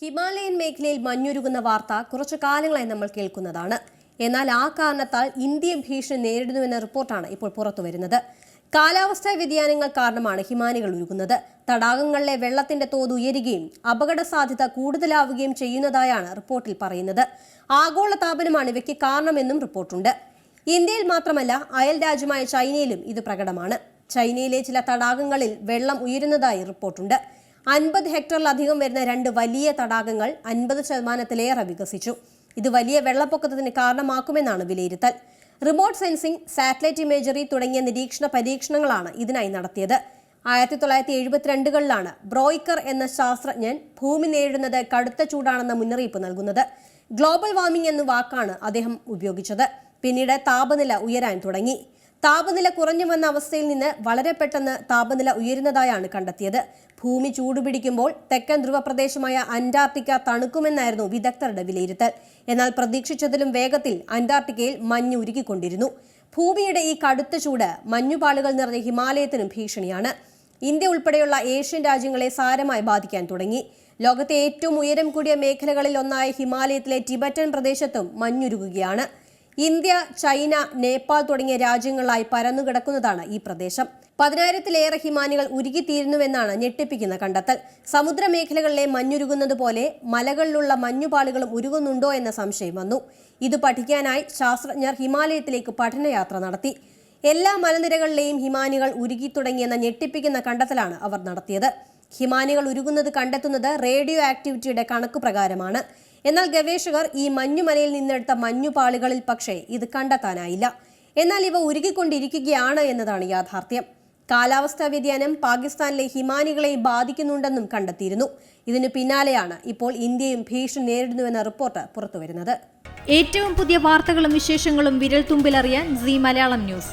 Himalayan മേഖലയിൽ മഞ്ഞുരുകുന്ന വാർത്ത കുറച്ചു കാലങ്ങളായി നമ്മൾ കേൾക്കുന്നതാണ്. എന്നാൽ ആ കാരണത്താൽ ഇന്ത്യ ഭീഷണി നേരിടുന്നുവെന്ന റിപ്പോർട്ടാണ് ഇപ്പോൾ പുറത്തുവരുന്നത്. കാലാവസ്ഥാ വ്യതിയാനങ്ങൾ കാരണമാണ് ഹിമാനികൾ ഉരുകുന്നത്. തടാകങ്ങളിലെ വെള്ളത്തിന്റെ തോത് ഉയരുകയും അപകട സാധ്യത കൂടുതലാവുകയും ചെയ്യുന്നതായാണ് റിപ്പോർട്ടിൽ പറയുന്നത്. ആഗോള താപനമാണ് ഇവയ്ക്ക് കാരണമെന്നും റിപ്പോർട്ടുണ്ട്. ഇന്ത്യയിൽ മാത്രമല്ല അയൽ രാജ്യമായ ചൈനയിലും ഇത് പ്രകടമാണ്. ചൈനയിലെ ചില തടാകങ്ങളിൽ വെള്ളം ഉയരുന്നതായി റിപ്പോർട്ടുണ്ട്. അൻപത് ഹെക്ടറിലധികം വരുന്ന രണ്ട് വലിയ തടാകങ്ങൾ അൻപത് ശതമാനത്തിലേറെ വികസിച്ചു. ഇത് വലിയ വെള്ളപ്പൊക്കത്തിന് കാരണമാക്കുമെന്നാണ് വിലയിരുത്തൽ. റിമോട്ട് സെൻസിംഗ് സാറ്റലൈറ്റ് ഇമേജറി തുടങ്ങിയ നിരീക്ഷണ പരീക്ഷണങ്ങളാണ് ഇതിനായി നടത്തിയത്. ആയിരത്തി തൊള്ളായിരത്തി എഴുപത്തിരണ്ടുകളിലാണ് ബ്രോയ്ക്കർ എന്ന ശാസ്ത്രജ്ഞൻ ഭൂമി നേരിടുന്നത് കടുത്ത ചൂടാണെന്ന മുന്നറിയിപ്പ് നൽകുന്നത്. ഗ്ലോബൽ വാർമിംഗ് എന്ന വാക്കാണ് അദ്ദേഹം ഉപയോഗിച്ചത്. പിന്നീട് താപനില ഉയരാൻ തുടങ്ങി. താപനില കുറഞ്ഞു വന്ന അവസ്ഥയിൽ നിന്ന് വളരെ പെട്ടെന്ന് താപനില ഉയരുന്നതായാണ് കണ്ടെത്തിയത്. ഭൂമി ചൂടുപിടിക്കുമ്പോൾ തെക്കൻ ധ്രുവ പ്രദേശമായ അന്റാർട്ടിക്ക തണുക്കുമെന്നായിരുന്നു വിദഗ്ധരുടെ വിലയിരുത്തൽ. എന്നാൽ പ്രതീക്ഷിച്ചതിലും വേഗത്തിൽ അന്റാർട്ടിക്കയിൽ മഞ്ഞ് ഉരുകിക്കൊണ്ടിരുന്നു. ഭൂമിയുടെ ഈ കടുത്ത ചൂട് മഞ്ഞുപാളുകൾ നിറഞ്ഞ ഹിമാലയത്തിനും ഭീഷണിയാണ്. ഇന്ത്യ ഉൾപ്പെടെയുള്ള ഏഷ്യൻ രാജ്യങ്ങളെ സാരമായി ബാധിക്കാൻ തുടങ്ങി. ലോകത്തെ ഏറ്റവും ഉയരം കൂടിയ മേഖലകളിൽ ഒന്നായ ഹിമാലയത്തിലെ ടിബറ്റൻ പ്രദേശത്തും മഞ്ഞുരുകുകയാണ്. ഇന്ത്യ ചൈന നേപ്പാൾ തുടങ്ങിയ രാജ്യങ്ങളായി പരന്നുകിടക്കുന്നതാണ് ഈ പ്രദേശം. പതിനായിരത്തിലേറെ ഹിമാനികൾ ഉരുകിത്തീരുന്നുവെന്നാണ് ഞെട്ടിപ്പിക്കുന്ന കണ്ടെത്തൽ. സമുദ്രമേഖലകളിലെ മഞ്ഞുരുകുന്നത് പോലെ മലകളിലുള്ള മഞ്ഞുപാളികളും ഉരുകുന്നുണ്ടോ എന്ന സംശയം വന്നു. ഇത് പഠിക്കാനായി ശാസ്ത്രജ്ഞർ ഹിമാലയത്തിലേക്ക് പഠനയാത്ര നടത്തി. എല്ലാ മലനിരകളിലെയും ഹിമാനികൾ ഉരുകി തുടങ്ങിയെന്ന ഞെട്ടിപ്പിക്കുന്ന കണ്ടെത്തലാണ് അവർ നടത്തിയത്. ഹിമാനികൾ ഉരുകുന്നത് കണ്ടെത്തുന്നത് റേഡിയോ ആക്ടിവിറ്റിയുടെ കണക്ക് പ്രകാരമാണ്. എന്നാൽ ഗവേഷകർ ഈ മഞ്ഞുമലയിൽ നിന്നെടുത്ത മഞ്ഞുപാളികളിൽ പക്ഷേ ഇത് കണ്ടെത്താനായില്ല. എന്നാൽ ഇവ ഉരുകിക്കൊണ്ടിരിക്കുകയാണ് എന്നതാണ് യാഥാർത്ഥ്യം. കാലാവസ്ഥാ വ്യതിയാനം പാകിസ്ഥാനിലെ ഹിമാനികളെ ബാധിക്കുന്നുണ്ടെന്നും കണ്ടെത്തിയിരുന്നു. ഇതിനു പിന്നാലെയാണ് ഇപ്പോൾ ഇന്ത്യയും ഭീഷണി നേരിടുന്നുവെന്ന റിപ്പോർട്ട് പുറത്തുവരുന്നത്. ഏറ്റവും പുതിയ വാർത്തകളും വിശേഷങ്ങളും വിരൽ തുമ്പിലറിയാൻ സി മലയാളം ന്യൂസ്.